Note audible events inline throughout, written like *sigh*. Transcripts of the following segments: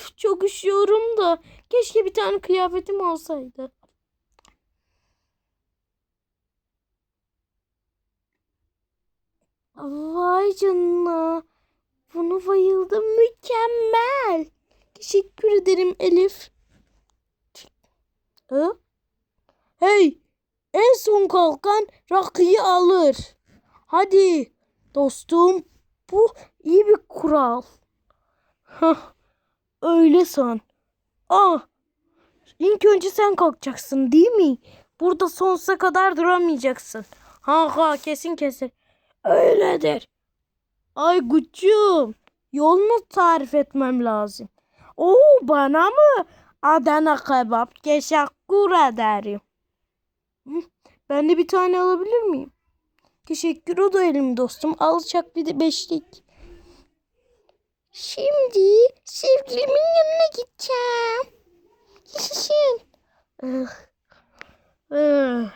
Elif. Çok üşüyorum da. Keşke bir tane kıyafetim olsaydı. Vay canına. Bunu bayıldım. Mükemmel. Teşekkür ederim Elif. Hı? Hey, en son kalkan rakıyı alır. Hadi dostum, bu iyi bir kural. Hah, öyle san. Ah, ilk önce sen kalkacaksın değil mi? Burada sonsuza kadar duramayacaksın. Ha ha kesin kesin. Öyledir. Ay Gucum, yolunu tarif etmem lazım. Oo bana mı? Adana kebap. Teşekkür ederim. Ben de bir tane alabilir miyim? Teşekkür ederim dostum. Alacak bir de beşlik. Şimdi sevgilimin yanına gideceğim. Yaşasın. Ah. Ah.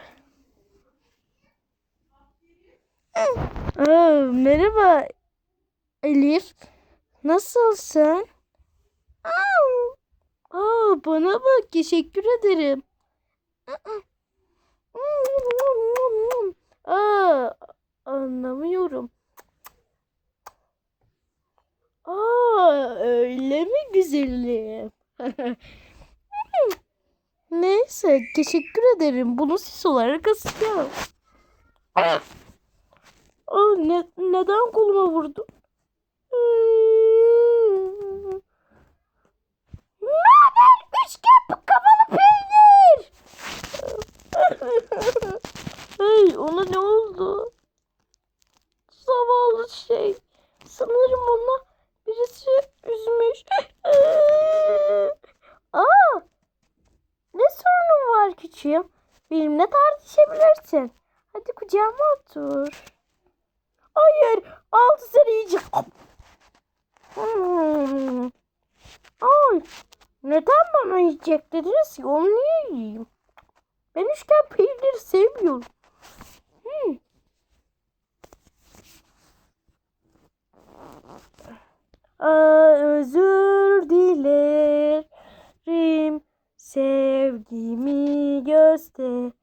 Aa, merhaba Elif. Nasılsın? Aa, aa, bana bak. Teşekkür ederim. Aa, anlamıyorum. Aa, öyle mi güzelim? *laughs* Neyse, teşekkür ederim. Bunu sis olarak asacağım. Aa, ne, neden koluma vurdun? Ne haber üçgen kafalı peynir? *laughs* Hey ona ne oldu? Zavallı şey. Sanırım ona birisi üzmüş. *laughs* komşuyum. Benimle tartışabilirsin. Hadi kucağıma otur. Hayır. Aldı seni yiyecek. Hmm. Ay. Neden bana yiyecek dediniz ki? Onu niye yiyeyim? Ben üçgen peynir sevmiyorum. Hmm. Aa, özür dilerim. Sev sevgimi gösteririm.